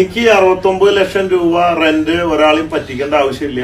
എനിക്ക് അറുപത്തൊമ്പത് ലക്ഷം രൂപ റെന്റ് ഒരാളെയും പറ്റിക്കേണ്ട ആവശ്യമില്ല.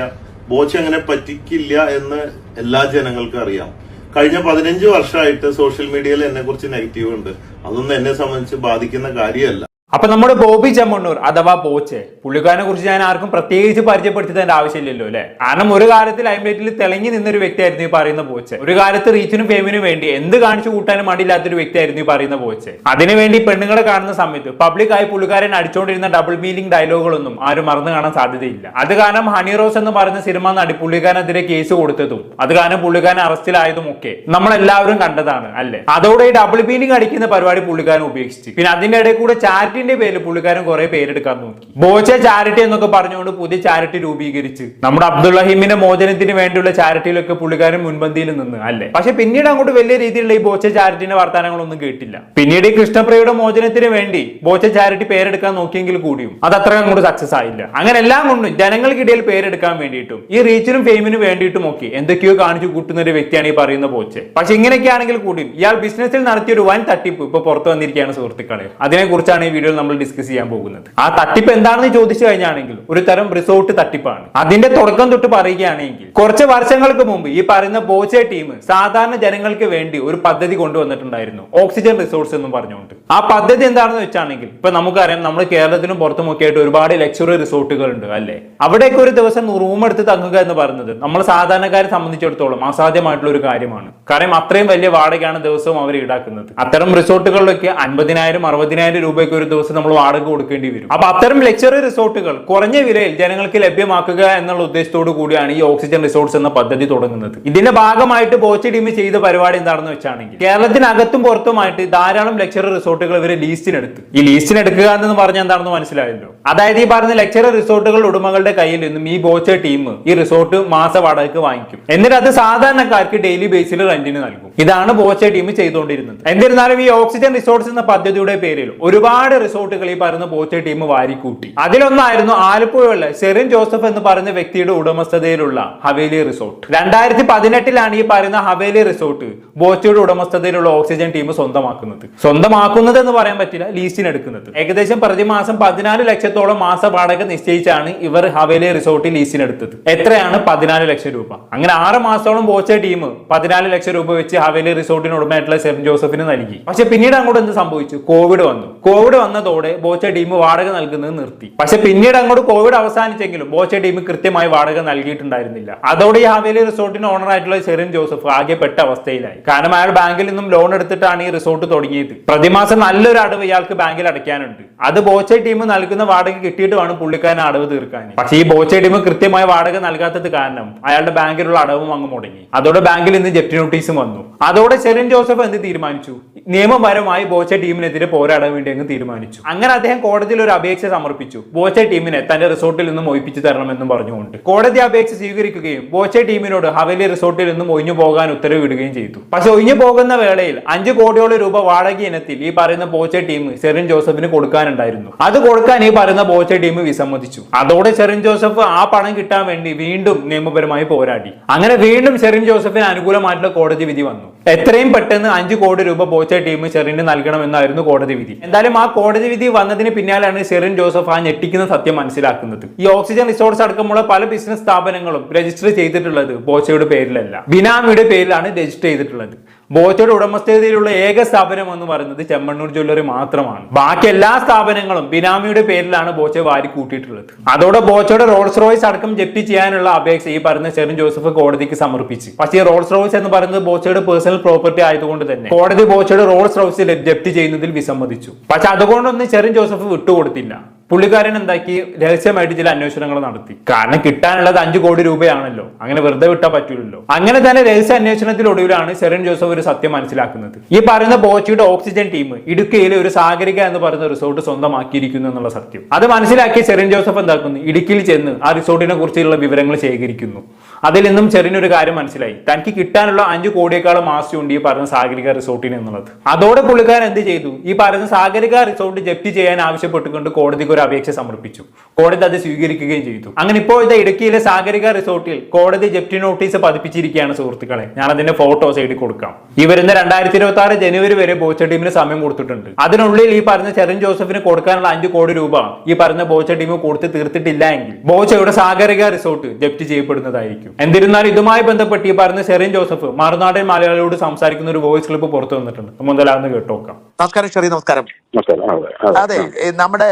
ബോച്ച് അങ്ങനെ പറ്റിക്കില്ല എന്ന് എല്ലാ ജനങ്ങൾക്കും അറിയാം. കഴിഞ്ഞ പതിനഞ്ച് വർഷമായിട്ട് സോഷ്യൽ മീഡിയയിൽ എന്നെ കുറിച്ച് നെഗറ്റീവ് ഉണ്ട്. അതൊന്നും എന്നെ സംബന്ധിച്ച് ബാധിക്കുന്ന കാര്യമല്ല. അപ്പൊ നമ്മുടെ ബോബി ചെമ്മണ്ണൂർ അഥവാ പോച്ച് പുള്ളിക്കാരനെ കുറിച്ച് ഞാൻ ആർക്കും പ്രത്യേകിച്ച് പരിചയപ്പെടുത്തേണ്ട ആവശ്യമില്ലല്ലോ അല്ലെ? കാരണം ഒരു കാലത്ത് ലൈംലൈറ്റിൽ തിളങ്ങി നിന്നൊരു വ്യക്തിയായിരുന്നു ഈ പറയുന്ന പോച്ച്. ഒരു കാലത്ത് റീച്ചിനും ഫേമിനും വേണ്ടി എന്ത് കാണിച്ചു കൂട്ടാനും മടിയില്ലാത്തൊരു വ്യക്തിയായിരുന്നു ഈ പറയുന്ന പോച്ച്. അതിനുവേണ്ടി പെണ്ണുങ്ങളെ കാണുന്ന സമയത്ത് പബ്ലിക്കായി പുള്ളിക്കാരൻ അടിച്ചുകൊണ്ടിരുന്ന ഡബിൾ മീനിങ് ഡയലോഗുകളൊന്നും ആരും മറന്നു കാണാൻ സാധ്യതയില്ല. അത് കാരണം ഹണി റോസ് എന്ന് പറയുന്ന സിനിമ നടി പുള്ളിക്കാരനെതിരെ കേസ് കൊടുത്തതും അത് കാരണം പുള്ളിക്കാരൻ അറസ്റ്റിലായതും ഒക്കെ നമ്മളെല്ലാവരും കണ്ടതാണ് അല്ലെ? അതോടെ ഈ ഡബിൾ മീനിങ് അടിക്കുന്ന പരിപാടി പുള്ളിക്കാരൻ ഉപേക്ഷിച്ച്. പിന്നെ അതിന്റെ ഇടയിൽ കൂടെ ചാരിറ്റിന്റെ പേരിൽ പുള്ളിക്കാരൻ കുറെ പേരെടുക്കാൻ നോക്കി. ബോച്ച ചാരിറ്റി എന്നൊക്കെ പറഞ്ഞുകൊണ്ട് പുതിയ ചാരിറ്റി രൂപീകരിച്ച്. നമ്മുടെ അബ്ദുള്ളഹിമിന്റെ മോചനത്തിന് വേണ്ടിയുള്ള ചാരിറ്റിയിലൊക്കെ പുള്ളിക്കാരൻ മുൻപന്തിയിൽ നിന്ന് അല്ലേ? പക്ഷെ പിന്നീട് അങ്ങോട്ട് വലിയ രീതിയിലുള്ള ഈ ബോച്ച ചാരിറ്റിന്റെ വർത്തമാനങ്ങളൊന്നും കേട്ടില്ല. പിന്നീട് ഈ കൃഷ്ണപ്രിയയുടെ മോചനത്തിന് വേണ്ടി ബോച്ച ചാരിറ്റി പേരെടുക്കാൻ നോക്കിയെങ്കിൽ കൂടിയും അത് അത്ര അങ്ങോട്ട് സക്സസ് ആയില്ല. അങ്ങനെ എല്ലാം കൊണ്ടും ജനങ്ങൾക്കിടയിൽ പേരെടുക്കാൻ വേണ്ടിയിട്ടും ഈ റീച്ചിനും ഫെയിമിനും വേണ്ടിയിട്ടും ഒക്കെ എന്തൊക്കെയോ കാണിച്ചു കൂട്ടുന്ന ഒരു വ്യക്തിയാണ് ഈ പറയുന്ന ബോച്ചെ. പക്ഷെ ഇങ്ങനെയൊക്കെ ആണെങ്കിൽ കൂടിയും ഇയാൾ ബിസിനസ്സിൽ നടത്തിയ ഒരു വൻ തട്ടിപ്പ് ഇപ്പൊ പുറത്തു വന്നിരിക്കുകയാണ് സുഹൃത്തുക്കളെ. അതിനെക്കുറിച്ചാണ് ഈ വീഡിയോയിൽ നമ്മൾ ഡിസ്കസ് ചെയ്യാൻ പോകുന്നത്. ആ തട്ടിപ്പ് എന്താണെന്ന് ചോദിച്ചു കഴിഞ്ഞാണെങ്കിൽ ഒരു തരം റിസോർട്ട് തട്ടിപ്പാണ്. അതിന്റെ തുടക്കം തൊട്ട് പറയുകയാണെങ്കിൽ കുറച്ച് വർഷങ്ങൾക്ക് മുമ്പ് ഈ പറയുന്ന ബോച്ചെ ടീം സാധാരണ ജനങ്ങൾക്ക് വേണ്ടി ഒരു പദ്ധതി കൊണ്ടുവന്നിട്ടുണ്ടായിരുന്നു. ഓക്സിജൻ റിസോർട്സ് എന്നും പറഞ്ഞുകൊണ്ട്. ആ പദ്ധതി എന്താണെന്ന് വെച്ചാണെങ്കിൽ ഇപ്പൊ നമുക്കറിയാം നമ്മൾ കേരളത്തിനും പുറത്തുമൊക്കെ ആയിട്ട് ഒരുപാട് ലക്ഷറി റിസോർട്ടുകൾ ഉണ്ട് അല്ലെ? അവിടേക്ക് ഒരു ദിവസം റൂം എടുത്ത് തങ്ങുക എന്ന് പറയുന്നത് നമ്മൾ സാധാരണക്കാരെ സംബന്ധിച്ചിടത്തോളം അസാധ്യമായിട്ടുള്ള ഒരു കാര്യമാണ്. കാരണം അത്രയും വലിയ വാടകയാണ് ദിവസവും അവർ ഈടാക്കുന്നത്. അത്തരം റിസോർട്ടുകളിലൊക്കെ അൻപതിനായിരം അറുപതിനായിരം രൂപയ്ക്ക് ഒരു ദിവസം നമ്മൾ വാടക കൊടുക്കേണ്ടി വരും. അപ്പൊ അത്തരം ലക്ഷറി റിസോർട്ടുകൾ കുറഞ്ഞ വിലയിൽ ജനങ്ങൾക്ക് ലഭ്യമാക്കുക എന്നുള്ള ഉദ്ദേശത്തോടു കൂടിയാണ് ഈ ഓക്സിജൻ റിസോർട്ട്സ് എന്ന പദ്ധതി തുടങ്ങുന്നത്. ഇതിന്റെ ഭാഗമായിട്ട് ബോച്ച് ടീം ചെയ്ത പരിപാടി എന്താണെന്ന് വെച്ചാണെങ്കിൽ കേരളത്തിനകത്തും പുറത്തുമായിട്ട് ധാരാളം ലക്ഷറി റിസോർട്ടുകൾ ഇവർ ലീസ്റ്റിനെടുത്തു. ഈ ലീസ്റ്റിനെടുക്കുക എന്ന് പറഞ്ഞാൽ എന്താണെന്ന് മനസ്സിലായല്ലോ? അതായത് ഈ പറഞ്ഞ ലക്ഷറി റിസോർട്ടുകൾ ഉടമകളുടെ കയ്യിൽ നിന്നും ഈ ബോച്ച ടീം ഈ റിസോർട്ട് മാസ വാടകയ്ക്ക് വാങ്ങിക്കും. എന്നിട്ട് അത് സാധാരണക്കാർക്ക് ഡെയിലി ബേസിൽ റെന്റിന് നൽകും. ഇതാണ് ബോച്ച ടീം ചെയ്തുകൊണ്ടിരുന്നത്. എന്നിരുന്നാലും ഈ ഓക്സിജൻ റിസോർട്ട്സ് എന്ന പദ്ധതിയുടെ പേരിൽ ഒരുപാട് റിസോർട്ടുകൾ ഈ പറയുന്ന ബോച്ച ടീം വാരിക്കൂട്ടി. അതിലൊന്നായിരുന്നു ആലപ്പുഴയുള്ള സെറിൻ ജോസഫ് എന്ന് പറയുന്ന വ്യക്തിയുടെ ഉടമസ്ഥതയിലുള്ള ഹവേലി റിസോർട്ട്. രണ്ടായിരത്തി പതിനെട്ടിലാണ് ഈ പറയുന്ന ഹവേലി റിസോർട്ട് ബോച്ചയുടെ ഉടമസ്ഥതയിലുള്ള ഓക്സിജൻ ടീം സ്വന്തമാക്കുന്നത്. സ്വന്തമാക്കുന്നത് എന്ന് പറയാൻ പറ്റില്ല ലീസിന് എടുക്കുന്നത്. ഏകദേശം പ്രതിമാസം പതിനാല് ലക്ഷത്തോളം മാസ വാടക നിശ്ചയിച്ചാണ് ഇവർ ഹവേലി റിസോർട്ട് ലീസിന് എടുത്തത്. എത്രയാണ്? പതിനാല് ലക്ഷം രൂപ. അങ്ങനെ ആറ് മാസത്തോളം ബോച്ച ടീം പതിനാല് ലക്ഷം രൂപ വെച്ച് ഹവേലി റിസോർട്ടിന് ഉടമയായിട്ടുള്ള സെന്റ് ജോസഫിന് നൽകി. പക്ഷെ പിന്നീട് അങ്ങോട്ട് എന്ത് സംഭവിച്ചു? കോവിഡ് വന്നു. കോവിഡ് വന്നതോടെ ബോച്ച ടീം വാടക നൽകുന്നത് നിർത്തി. പക്ഷെ പിന്നീട് അങ്ങോട്ട് കോവിഡ് അവസാനിച്ചെങ്കിലും ബോച്ച ടീം കൃത്യമായി വാടക നൽകിയിട്ടുണ്ടായിരുന്നില്ല. അതോടെ ഈ ഹവേലി റിസോർട്ടിന് ഓണർ ആയിട്ടുള്ള സെറിൻ ജോസഫ് ആകെ പെട്ട അവസ്ഥയിലായി. കാരണം അയാൾ ബാങ്കിൽ നിന്നും ലോൺ എടുത്തിട്ടാണ് ഈ റിസോർട്ട് തുടങ്ങിയത്. പ്രതിമാസം നല്ലൊരു അടവ് ഇയാൾക്ക് ബാങ്കിൽ അടയ്ക്കാനുണ്ട്. അത് ബോച്ച ടീം നൽകുന്ന വാടക കിട്ടിയിട്ട് വേണം പുള്ളിക്കാരൻ അടവ് തീർക്കാൻ പക്ഷേ ഈ ബോച്ച ടീം കൃത്യമായി വാടക നൽകാത്തത് കാരണം അയാളുടെ ബാങ്കിലുള്ള അടവും അങ്ങ് മുടങ്ങി. അതോടെ ബാങ്കിൽ നിന്ന് ജപ്തി നോട്ടീസും വന്നു. അതോടെ സെറിൻ ജോസഫ് എന്ത് തീരുമാനിച്ചു? നിയമപരമായി ബോച്ച ടീമിനെതിരെ പോരാടാൻ വേണ്ടി അങ്ങ് തീരുമാനിച്ചു. അങ്ങനെ അദ്ദേഹം കോടതിയിൽ ഒരു അപേക്ഷ സമർപ്പിച്ചു. ബോച്ച ടീമിനെ തന്റെ റിസോർട്ടിൽ നിന്നും ഒഴിപ്പിച്ചു തരണമെന്നും പറഞ്ഞുകൊണ്ട്. കോടതി അപേക്ഷ സ്വീകരിക്കുകയും ബോച്ച ടീമിനോട് ഹവേലി റിസോർട്ടിൽ നിന്നും ഒഴിഞ്ഞു പോകാൻ ഉത്തരവിടുകയും ചെയ്തു. പക്ഷെ ഒഴിഞ്ഞു പോകുന്ന വേളയിൽ അഞ്ചു കോടിയോളം രൂപ വാടക ഇനത്തിൽ ഈ പറയുന്ന ബോച്ച ടീം സെറിൻ ജോസഫിന് കൊടുക്കാനുണ്ടായിരുന്നു. അത് കൊടുക്കാൻ ഈ പറയുന്ന ബോച്ച ടീം വിസമ്മതിച്ചു. അതോടെ സെറിൻ ജോസഫ് ആ പണം കിട്ടാൻ വേണ്ടി വീണ്ടും നിയമപരമായി പോരാടി. അങ്ങനെ വീണ്ടും സെറിൻ ജോസഫിന് അനുകൂലമായിട്ടുള്ള കോടതി വിധി വന്നു. എത്രയും പെട്ടെന്ന് അഞ്ച് കോടി രൂപ പോച്ച ടീം ഷെറിന് നൽകണമെന്നായിരുന്നു കോടതി വിധി. എന്തായാലും ആ കോടതി വിധി വന്നതിന് പിന്നാലാണ് ഷെറിൻ ജോസഫ് ആ ഞെട്ടിക്കുന്ന സത്യം മനസ്സിലാക്കുന്നത്. ഈ ഓക്സിജൻ റിസോർട്ട്സ് അടക്കമുള്ള പല ബിസിനസ് സ്ഥാപനങ്ങളും രജിസ്റ്റർ ചെയ്തിട്ടുള്ളത് പോച്ചയുടെ പേരിലല്ല. ബിനാമിയുടെ പേരിലാണ് രജിസ്റ്റർ ചെയ്തിട്ടുള്ളത്. ബോച്ചയുടെ ഉടമസ്ഥതയിലുള്ള ഏക സ്ഥാപനം എന്ന് പറയുന്നത് ചെമ്മണ്ണൂർ ജ്വല്ലറി മാത്രമാണ്. ബാക്കി എല്ലാ സ്ഥാപനങ്ങളും ബിനാമിയുടെ പേരിലാണ് ബോച്ച വാരി കൂട്ടിയിട്ടുള്ളത്. അതോടെ ബോച്ചയുടെ റോൾസ് റോയ്സ് അടക്കം ജപ്തി ചെയ്യാനുള്ള അപേക്ഷ ഈ പറയുന്ന ഷെറിൻ ജോസഫ് കോടതിക്ക് സമർപ്പിച്ചു. പക്ഷേ റോൾസ് റോയ്സ് എന്ന് പറയുന്നത് ബോച്ചയുടെ പേഴ്സണൽ പ്രോപ്പർട്ടി ആയതുകൊണ്ട് തന്നെ കോടതി ബോച്ചയുടെ റോൾസ് റോയ്സിൽ ജപ്തി ചെയ്യുന്നതിൽ വിസമ്മതിച്ചു. പക്ഷെ അതുകൊണ്ടൊന്നും ഷെറിൻ ജോസഫ് വിട്ടുകൊടുത്തില്ല. പുള്ളിക്കാരൻ എന്താക്കി? രഹസ്യമായിട്ട് ചില അന്വേഷണങ്ങൾ നടത്തി. കാരണം കിട്ടാനുള്ളത് അഞ്ചു കോടി രൂപയാണല്ലോ. അങ്ങനെ വെറുതെ വിട്ടാൽ പറ്റൂലല്ലോ. അങ്ങനെ തന്നെ രഹസ്യ അന്വേഷണത്തിലൊടുവിലാണ് സെറിൻ ജോസഫ് ഒരു സത്യം മനസ്സിലാക്കുന്നത്. ഈ പറയുന്ന ബോച്ചിയുടെ ഓക്സിജൻ ടീം ഇടുക്കിയിലെ ഒരു സാഗരിക എന്ന് പറയുന്ന റിസോർട്ട് സ്വന്തമാക്കിയിരിക്കുന്നു എന്നുള്ള സത്യം. അത് മനസ്സിലാക്കി സെറിൻ ജോസഫ് എന്താക്കുന്നു? ഇടുക്കിയിൽ ചെന്ന് ആ റിസോർട്ടിനെ കുറിച്ചുള്ള വിവരങ്ങൾ ശേഖരിക്കുന്നു. അതിൽ നിന്നും ചെറിനൊരു കാര്യം മനസ്സിലായി. തനിക്ക് കിട്ടാനുള്ള അഞ്ചു കോടിയേക്കാളും ആസ്തിയുണ്ട് ഈ പറഞ്ഞ സാഗരിക റിസോർട്ടിൽ നിന്നുള്ളത് അതോടെ പുള്ളിക്കാരൻ എന്ത് ചെയ്തു? ഈ പറഞ്ഞ സാഗരിക റിസോർട്ട് ജപ്തി ചെയ്യാൻ ആവശ്യപ്പെട്ടുകൊണ്ട് കോടതിക്ക് ഒരു ഒരു അപേക്ഷ സമർപ്പിച്ചു. കോടതി അത് സ്വീകരിക്കുകയും ചെയ്തു. അങ്ങനെ ഇപ്പോൾ ഇത് ഇടുക്കിയിലെ സാഗരിക റിസോർട്ടിൽ കോടതി ജപ്തി നോട്ടീസ് പതിപ്പിച്ചിരിക്കുകയാണ് സുഹൃത്തുക്കളെ. ഞാൻ അതിന്റെ ഫോട്ടോ സൈഡിൽ കൊടുക്കാം. ഈ വരുന്ന രണ്ടായിരത്തി ഇരുപത്തി ആറ് ജനുവരി വരെ ബോച്ച ടീമിന് സമയം കൊടുത്തിട്ടുണ്ട്. അതിനുള്ളിൽ ഈ പറഞ്ഞ ചെറിൻ ജോസഫിന് കൊടുക്കാനുള്ള അഞ്ച് കോടി രൂപ ഈ പറഞ്ഞ ബോച്ച ടീം കൊടുത്ത് തീർത്തിട്ടില്ല എങ്കിൽ ബോച്ചയുടെ സാഗരിക റിസോർട്ട് ജപ്തി ചെയ്യപ്പെടുന്നതായിരിക്കും. എന്നിരുന്നാലും ഇതുമായി ബന്ധപ്പെട്ട് ഈ പറഞ്ഞ ഷെറിൻ ജോസഫ് മറുനാടൻ മലയാളിയോട് സംസാരിക്കുന്ന ഒരു വോയിസ് ക്ലിപ്പ് പുറത്തു വന്നിട്ടുണ്ട്. മുതലാന്ന് കേട്ടോക്കാം നമസ്കാരം ഷെറി നമസ്കാരം. നമസ്കാരം. അതെ നമ്മുടെ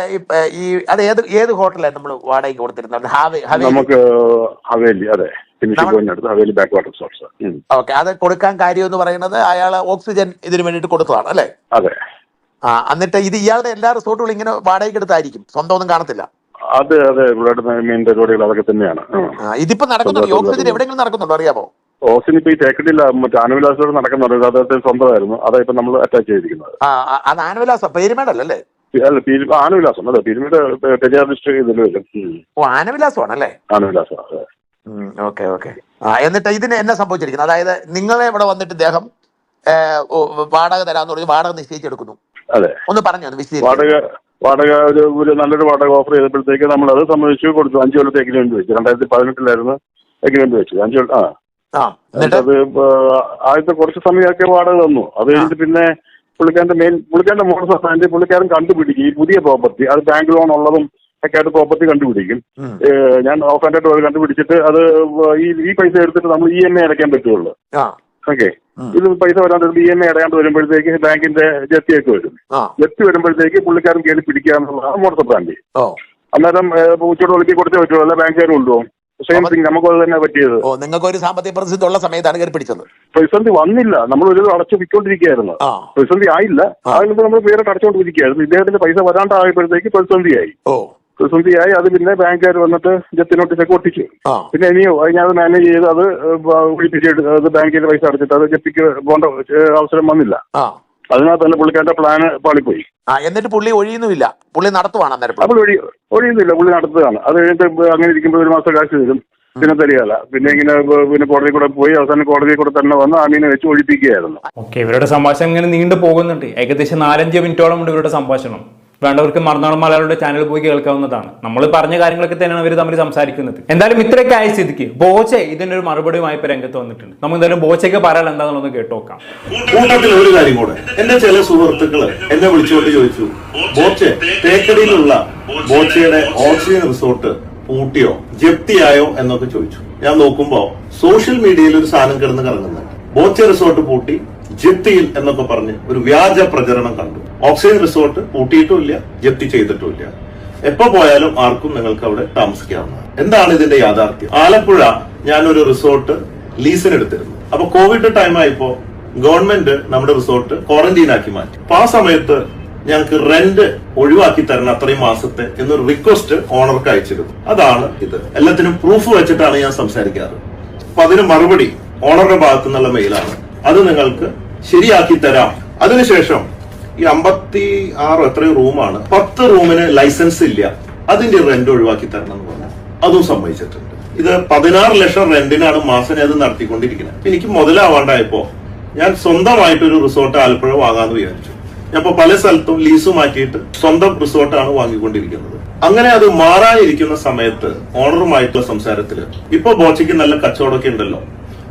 ഈ, അത് ഏത് ഏത് ഹോട്ടലാണ് നമ്മൾ വാടകയ്ക്ക് കൊടുത്തിരുന്നത്? ഹവേ നമുക്ക് ഹവേലി അതെ. Finishing point Haveli back water source okay അത് കൊടുക്കാൻ കാര്യം എന്ന് പറയുന്നത് അയാൾ ഓക്സിജൻ ഇതിനു വേണ്ടിയിട്ട് കൊടുത്തതാണ് അല്ലേ? അതെ. ആ എന്നിട്ട് ഇത് ഇയാളുടെ എല്ലാ റിസോർട്ടുകളും ഇങ്ങനെ വാടകയ്ക്ക് എടുത്തായിരിക്കും. സ്വന്തം ഒന്നും കാണത്തില്ല. അത് അതെ ഇവിടെ മെയിൻ പരിപാടികൾ അതൊക്കെ തന്നെയാണ്. ഇതിപ്പോ നടക്കുന്നുണ്ടോ യോഗത്തിൽ എവിടെയെങ്കിലും നടക്കുന്നുണ്ടോ അറിയാമോ? ഓസിന് ഇപ്പൊ ഈ തേക്കടില്ല മറ്റേ ആനുവിലാസോട് നടക്കുന്നുണ്ട്. അദ്ദേഹത്തിന് സ്വന്തമായിരുന്നു. അതാ ഇപ്പൊ നമ്മൾ അറ്റാച്ച് ചെയ്തിരിക്കുന്നത്. അത് ആനവിലാസം പേരുമേടല്ലേ? അല്ല ആനുവിലാസം അതെ. പിരിമിഡ് പെരിയാർ ഡിസ്ട്രിക്ട് ഇതിൽ വരും. ഓ ആനുവിലാസമാണല്ലേ? Anavilasam okay okay. ആ എന്നിട്ട് ഇതിന് എന്നാ സംഭവിച്ചിരിക്കുന്നത്? അതായത് നിങ്ങളെ ഇവിടെ വന്നിട്ട് ഇദ്ദേഹം വാടക തരാന്ന് പറഞ്ഞ് വാടക നിശ്ചയിച്ചെടുക്കുന്നു. അതെ. ഒന്ന് പറഞ്ഞു വാടക വിശദീകരിച്ചു. വാടക ഒരു ഒരു നല്ലൊരു വാടക ഓഫർ ചെയ്തപ്പോഴത്തേക്ക് നമ്മൾ അത് സംബന്ധിച്ച് കൊടുത്തു. അഞ്ചു കൊല്ലത്തെ എഗ്രിമെന്റ് വെച്ചു. രണ്ടായിരത്തി പതിനെട്ടിലായിരുന്നു എഗ്രിമെന്റ് വെച്ചു അഞ്ചു ആ. അത് ആദ്യത്തെ കുറച്ച് സമയമൊക്കെ വാടക തന്നു. അത് കഴിഞ്ഞിട്ട് പിന്നെ പുള്ളിക്കാരന്റെ മെയിൻ പുള്ളിക്കാരന്റെ മോഡൽ സഹായത്തിൽ പുള്ളിക്കാരൻ കണ്ടുപിടിക്കും. ഈ പുതിയ പ്രോപ്പർട്ടി അത് ബാങ്ക് ലോൺ ഉള്ളതും ഒക്കെ ആയിട്ട് പ്രോപ്പർട്ടി കണ്ടുപിടിക്കും. ഞാൻ ഓഫ് ആൻഡ് ആയിട്ട് കണ്ടുപിടിച്ചിട്ട് അത് ഈ ഈ പൈസ എടുത്തിട്ട് നമ്മൾ ഇ എം ഐ അടയ്ക്കാൻ പറ്റുള്ളൂ. ഓക്കെ. ഇത് പൈസ വരാണ്ട് ഇ എം ഐ അടയാണ്ട് വരുമ്പോഴത്തേക്ക് ബാങ്കിന്റെ ജപ്തിയൊക്കെ വരും. ജപ്തി വരുമ്പോഴത്തേക്ക് പുള്ളിക്കാരൻ കയറി പിടിക്കാന്നുള്ളതാണ് ബ്രാൻഡി ഓ. അന്നേരം ഉച്ചയോട് ഒളിപ്പി കൊടുത്തേ പറ്റുള്ളൂ അല്ല ബാങ്കുകാർ കൊണ്ടുപോകും. സെയിം തിങ് നമുക്ക് അത് തന്നെ പറ്റിയത്. ഓ നിങ്ങൾക്ക് ഒരു സാമ്പത്തിക പ്രതിസന്ധി ഉള്ള സമയത്താണ് കയറി പിടിച്ചത്. പ്രതിസന്ധി വന്നില്ല. നമ്മൾ ഒരു അടച്ചു വിൽക്കൊണ്ടിരിക്കുകയായിരുന്നു പ്രതിസന്ധി ആയില്ല. അതിനിപ്പോ നമ്മൾ പേരെ അടച്ചുകൊണ്ടിരിക്കുകയായിരുന്നു ഇദ്ദേഹത്തിന്റെ പൈസ വരാണ്ടായപ്പോഴത്തേക്ക് പ്രതിസന്ധിയായി. ഓ. പ്രതിസന്ധിയായി അത് പിന്നെ ബാങ്കുകാർ വന്നിട്ട് ജപ്തി നോട്ടീസൊക്കെ ഒട്ടിച്ചു. പിന്നെ ഇനിയോ ഞാൻ അത് മാനേജ് ചെയ്ത് അത് ഒഴിപ്പിച്ചിട്ട് അത് ബാങ്കിൽ പൈസ അടച്ചിട്ട് അത് ജപ്തിക്ക് പോകേണ്ട അവസരം വന്നില്ല. അതിനകത്ത് തന്നെ പുള്ളിക്കാരന്റെ പ്ലാന് പാളിപ്പോയി. ആ എന്നിട്ട് പുള്ളി ഒഴിയുന്നില്ല പുള്ളി നടത്തുവാണ് അന്നേരം പുള്ളി. ഒഴി ഒഴിയുന്നില്ല പുള്ളി നടത്തുകയാണ്. അത് കഴിഞ്ഞിട്ട് അങ്ങനെ ഇരിക്കുമ്പോൾ ഒരു മാസം കാശ് തരും. പിന്നെ തരികയല്ല. പിന്നെ ഇങ്ങനെ പിന്നെ കോടതി കൂടെ പോയി അവസാനം കോടതി കൂടെ തന്നെ വന്ന് ആമീനെ വെച്ച് ഒഴിപ്പിക്കുകയായിരുന്നു. ഓക്കെ ഇവരുടെ സംഭാഷണം ഇങ്ങനെ നീണ്ടു പോകുന്നുണ്ട്. ഏകദേശം നാലഞ്ച് മിനിറ്റോളം ഉണ്ട് ഇവരുടെ സംഭാഷണം. വേണ്ടവർക്ക് മറന്നാളും മലയാളിയുടെ ചാനൽ പോയി കേൾക്കാവുന്നതാണ്. നമ്മൾ പറഞ്ഞ കാര്യങ്ങളൊക്കെ തന്നെയാണ് അവർ തമ്മിൽ സംസാരിക്കുന്നത്. എന്തായാലും ഇത്രയൊക്കെ ആയ സ്ഥിതിക്ക് ബോച്ചെ ഇതിനൊരു മറുപടിയുമായി ഇപ്പൊ രംഗത്ത് വന്നിട്ടുണ്ട്. നമുക്ക് എന്തായാലും ബോച്ചയ്ക്ക് പറയാൻ എന്താണെന്നൊന്ന് കേട്ടോക്കാം. കൂട്ടത്തിൽ ഒരു കാര്യം കൂടെ. എന്റെ ചില സുഹൃത്തുക്കൾ എന്നെ വിളിച്ചുകൊണ്ട് ചോദിച്ചു ബോച്ചെ ബോച്ചയുടെ ഓക്സിജൻ റിസോർട്ട് പൂട്ടിയോ ജപ്തിയായോ? എന്നൊക്കെ ചോദിച്ചു. ഞാൻ നോക്കുമ്പോ സോഷ്യൽ മീഡിയയിൽ ഒരു സാധനം കിടന്ന് കറങ്ങുന്നുണ്ട്. ബോച്ച റിസോർട്ട് പൂട്ടി ജപ്തിയിൽ എന്നൊക്കെ പറഞ്ഞ് ഒരു വ്യാജ പ്രചരണം കണ്ടു. ഓക്സിജൻ റിസോർട്ട് പൂട്ടിയിട്ടുമില്ല ജപ്തി ചെയ്തിട്ടുമില്ല. എപ്പോ പോയാലും ആർക്കും നിങ്ങൾക്ക് അവിടെ താമസിക്കാവുന്നതാണ്. എന്താണ് ഇതിന്റെ യാഥാർത്ഥ്യം? ആലപ്പുഴ ഞാനൊരു റിസോർട്ട് ലീസിനെടുത്തിരുന്നു. അപ്പൊ കോവിഡ് ടൈം ആയപ്പോ ഗവൺമെന്റ് നമ്മുടെ റിസോർട്ട് ക്വാറന്റീൻ ആക്കി മാറ്റി. അപ്പൊ ആ സമയത്ത് ഞങ്ങൾക്ക് റെന്റ് ഒഴിവാക്കി തരണം അത്രയും മാസത്തെ എന്നൊരു റിക്വസ്റ്റ് ഓണർക്ക് അയച്ചിരുന്നു. അതാണ് ഇത്. എല്ലാത്തിനും പ്രൂഫ് വെച്ചിട്ടാണ് ഞാൻ സംസാരിക്കാറ്. അപ്പൊ അതിന് മറുപടി ഓണറുടെ ഭാഗത്തു നിന്നുള്ള മെയിലാണ് അത് നിങ്ങൾക്ക് ശരിയാക്കി തരാം. അതിനുശേഷം ഈ അമ്പത്തി ആറോ എത്രയും റൂമാണ് പത്ത് റൂമിന് ലൈസൻസ് ഇല്ല. അതിന്റെ റെന്റ് ഒഴിവാക്കി തരണം എന്ന് പറഞ്ഞു. അതും സംഭവിച്ചിട്ടുണ്ട് ഇത് പതിനാറ് ലക്ഷം റെന്റിനാണ് മാസം അത് നടത്തിക്കൊണ്ടിരിക്കുന്നത്. എനിക്ക് മുതലാവാണ്ടായപ്പോ ഞാൻ സ്വന്തമായിട്ട് ഒരു റിസോർട്ട് ആലപ്പുഴ വാങ്ങാന്ന് വിചാരിച്ചു. ഞാൻ പല സ്ഥലത്തും ലീസ് മാറ്റിയിട്ട് സ്വന്തം റിസോർട്ടാണ് വാങ്ങിക്കൊണ്ടിരിക്കുന്നത്. അങ്ങനെ അത് മാറാനിരിക്കുന്ന സമയത്ത് ഓണറുമായിട്ടുള്ള സംസാരത്തിൽ ഇപ്പൊ ബോച്ചയ്ക്ക് നല്ല കച്ചവടമൊക്കെ ഉണ്ടല്ലോ.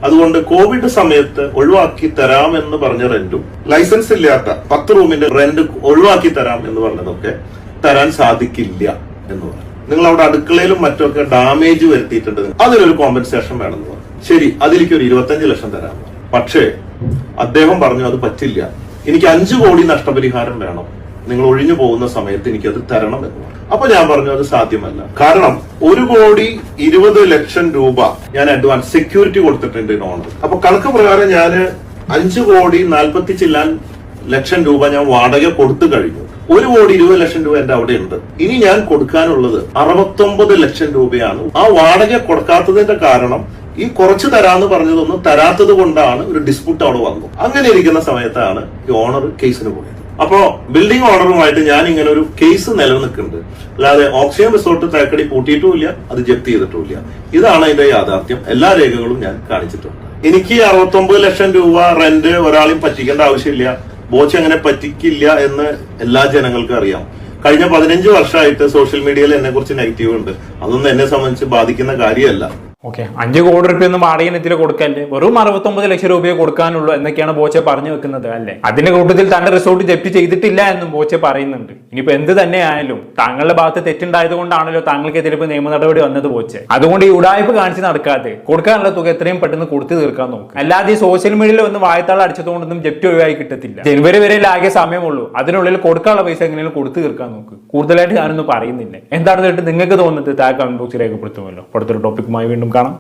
അതുകൊണ്ട് കോവിഡ് സമയത്ത് ഒഴിവാക്കി തരാം എന്ന് പറഞ്ഞ റെന്റും ലൈസൻസ് ഇല്ലാത്ത പത്ത് റൂമിന്റെ റെന്റ് ഒഴിവാക്കി തരാം എന്ന് പറഞ്ഞതൊക്കെ തരാൻ സാധിക്കില്ല എന്ന് പറഞ്ഞു. നിങ്ങൾ അവിടെ അടുക്കളയിലും മറ്റൊക്കെ ഡാമേജ് വരുത്തിയിട്ടുണ്ട്. അതിനൊരു കോമ്പൻസേഷൻ വേണമെന്ന് പറഞ്ഞു. ശരി അതിലേക്ക് ഒരു ഇരുപത്തഞ്ച് ലക്ഷം തരാം. പക്ഷേ അദ്ദേഹം പറഞ്ഞു അത് പറ്റില്ല. എനിക്ക് അഞ്ചു കോടി നഷ്ടപരിഹാരം വേണം. നിങ്ങൾ ഒഴിഞ്ഞു പോകുന്ന സമയത്ത് എനിക്ക് അത് തരണം എന്ന് അപ്പൊ ഞാൻ പറഞ്ഞു അത് സാധ്യമല്ല. കാരണം ഒരു കോടി ഇരുപത് ലക്ഷം രൂപ ഞാൻ അഡ്വാൻസ് സെക്യൂരിറ്റി കൊടുത്തിട്ടുണ്ട് ഓണർ അപ്പൊ കണക്ക് പ്രകാരം ഞാൻ അഞ്ചു കോടി നാൽപ്പത്തി ചില്ലാൻ ലക്ഷം രൂപ ഞാൻ വാടക കൊടുത്തു കഴിഞ്ഞു. ഒരു കോടി ഇരുപത് ലക്ഷം രൂപ എന്റെ അവിടെ ഉണ്ട്. ഇനി ഞാൻ കൊടുക്കാനുള്ളത് അറുപത്തൊമ്പത് ലക്ഷം രൂപയാണ്. ആ വാടക കൊടുക്കാത്തതിന്റെ കാരണം ഈ കുറച്ച് തരാന്ന് പറഞ്ഞതൊന്നും തരാത്തത് കൊണ്ടാണ് ഒരു ഡിസ്പ്യൂട്ട് അവിടെ വന്നു അങ്ങനെ ഇരിക്കുന്ന സമയത്താണ് ഈ ഓണർ കേസിന് പോയത്. അപ്പോ ബിൽഡിംഗ് ഓണറുമായിട്ട് ഞാൻ ഇങ്ങനെ ഒരു കേസ് നിലനിൽക്കുന്നുണ്ട്. അല്ലാതെ ഓക്സിജൻ റിസോർട്ട് തേക്കടി പൂട്ടിയിട്ടുമില്ല അത് ജപ്തി ചെയ്തിട്ടുമില്ല. ഇതാണ് അതിന്റെ യാഥാർത്ഥ്യം. എല്ലാ രേഖകളും ഞാൻ കാണിച്ചിട്ടുണ്ട്. എനിക്ക് അറുപത്തൊമ്പത് ലക്ഷം രൂപ റെന്റ് ഒരാളെയും പറ്റിക്കേണ്ട ആവശ്യമില്ല. ബോച്ച് അങ്ങനെ പറ്റിക്കില്ല എന്ന് എല്ലാ ജനങ്ങൾക്കും അറിയാം. കഴിഞ്ഞ പതിനഞ്ച് വർഷമായിട്ട് സോഷ്യൽ മീഡിയയിൽ എന്നെ കുറിച്ച് നെഗറ്റീവ് ഉണ്ട്. അതൊന്നും എന്നെ സംബന്ധിച്ച് ബാധിക്കുന്ന കാര്യമല്ല. ഓക്കെ അഞ്ച് കോടി റുപ്യ ഒന്നും വാടക ഇനത്തിൽ കൊടുക്കല്ലേ? വെറും അറുപത്തൊമ്പത് ലക്ഷം രൂപയെ കൊടുക്കാനുള്ളൂ എന്നൊക്കെയാണ് ബോച്ചെ പറഞ്ഞു വെക്കുന്നത് അല്ലേ? അതിന്റെ കൂട്ടത്തിൽ തന്റെ റിസോർട്ട് ജപ്തി ചെയ്തിട്ടില്ല എന്നും ബോച്ചെ പറയുന്നുണ്ട്. ഇനിയിപ്പോ എന്ത് തന്നെ ആയാലും താങ്കളുടെ ഭാഗത്ത് തെറ്റുണ്ടായത് കൊണ്ടാണല്ലോ താങ്കൾക്ക് ചിലപ്പോൾ നിയമ നടപടി വന്നത് ബോച്ചെ. അതുകൊണ്ട് ഈ ഉടായ്പ കാണിച്ച് നടക്കാതെ കൊടുക്കാനുള്ള തുക എത്രയും പെട്ടെന്ന് കൊടുത്തു തീർക്കാൻ നോക്കുക അല്ലാതെ ഈ സോഷ്യൽ മീഡിയയിൽ ഒന്ന് വായത്താൾ അടിച്ചതുകൊണ്ടൊന്നും ജപ്തി ഒഴിവായി കിട്ടത്തില്ല. ജനുവരി വരെ ആകെ സമയമുള്ളൂ. അതിനുള്ളിൽ കൊടുക്കാനുള്ള പൈസ എങ്ങനെയും കൊടുത്തു തീർക്കാൻ നോക്ക്. കൂടുതലായിട്ട് ഞാനൊന്നും പറയുന്നില്ല. എന്താണ് നിങ്ങൾക്ക് തോന്നുന്നത് താഴെ കമന്റ് ബോക്സിൽ രേഖപ്പെടുത്തുമല്ലോ. അടുത്തൊരു ടോപ്പിക്കുമായി വീണ്ടും kann.